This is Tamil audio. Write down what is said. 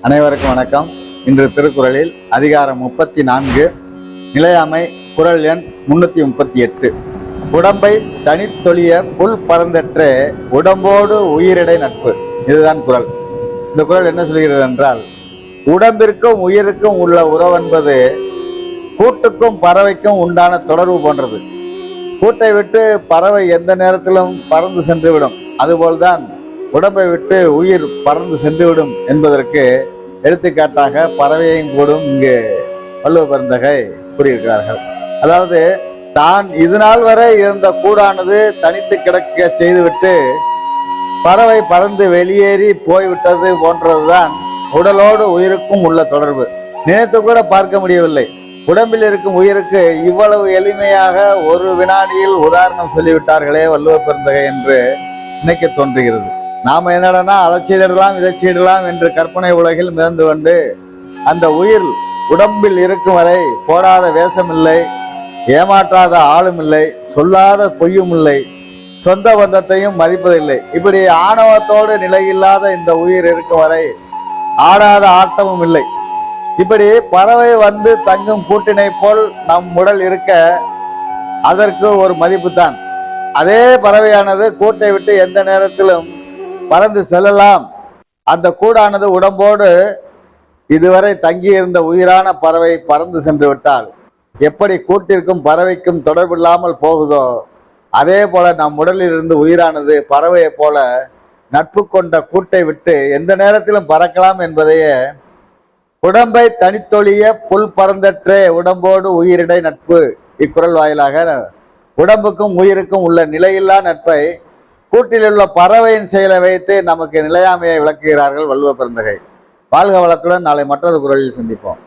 அனைவருக்கும் வணக்கம். இன்று திருக்குறளில் அதிகாரம் முப்பத்தி நான்கு நிலையாமை குறள் எண் முன்னூத்தி முப்பத்தி எட்டு உடம்பை தனித்தொழிய புல் பறந்தற்றே உடம்போடு உயிரிடை நட்பு. இதுதான் குரல். இந்த குறள் என்ன சொல்கிறது என்றால் உடம்பிற்கும் உயிருக்கும் உள்ள உறவு என்பது கூட்டுக்கும் பறவைக்கும் உண்டான தொடர்பு போன்றது. கூட்டை விட்டு பறவை எந்த நேரத்திலும் பறந்து சென்றுவிடும். அதுபோல்தான் உடம்பை விட்டு உயிர் பறந்து சென்றுவிடும் என்பதற்கு எடுத்துக்காட்டாக பறவையையும் கூடும் இங்கு வள்ளுவ பெருந்தகை கூறியிருக்கிறார்கள். அதாவது தான் இது நாள் வரை இருந்த கூடானது தனித்து கிடக்க செய்துவிட்டு பறவை பறந்து வெளியேறி போய்விட்டது போன்றதுதான் உடலோடு உயிருக்கும் உள்ள தொடர்பு. நினைத்து கூட பார்க்க முடியவில்லை. உடம்பில் இருக்கும் உயிருக்கு இவ்வளவு எளிமையாக ஒரு வினாடியில் உதாரணம் சொல்லிவிட்டார்களே வள்ளுவ பெருந்தகை என்று நினைக்க தோன்றுகிறது. நாம் என்னடனா அதை செய்திடலாம் என்று கற்பனை உலகில் மிதந்து கொண்டு அந்த உயிர் உடம்பில் இருக்கும் வரை போடாத வேஷமில்லை ஏமாற்றாத ஆளும் இல்லை சொல்லாத பொய்யும் இல்லை சொந்த பந்தத்தையும் மதிப்பதில்லை. இப்படி ஆணவத்தோடு நிலையில்லாத இந்த உயிர் இருக்கும் வரை ஆடாத ஆட்டமும் இல்லை. இப்படி பறவை வந்து தங்கும் கூட்டினை போல் நம் உடல் இருக்க அதற்கு ஒரு மதிப்பு தான் அதே பறவையானது கூட்டை விட்டு எந்த நேரத்திலும் பறந்து செல்லலாம். அந்த கூடானது உடம்போடு இதுவரை தங்கியிருந்த உயிரான பறவை பறந்து சென்று விட்டால் எப்படி கூட்டிற்கும் பறவைக்கும் தொடர்பில்லாமல் போகுதோ அதே போல நம் உடலில் இருந்து உயிரானது பறவையைப் போல நட்பு கொண்ட கூட்டை விட்டு எந்த நேரத்திலும் பறக்கலாம் என்பதையே உடம்பை தனித்தொழிய புல் பறந்தற்றே உடம்போடு உயிரிடை நட்பு. இக்குரல் வாயிலாக உடம்புக்கும் உயிருக்கும் உள்ள நிலையில்லா நட்பை கூட்டில் உள்ள பறவையின் செயலை வைத்து நமக்கு நிலையாமையை விளக்குகிறார்கள் வள்ளுவ பிறந்தகை வாழ்க வளத்துடன் நாளை மற்றொரு குரலில் சந்திப்போம்.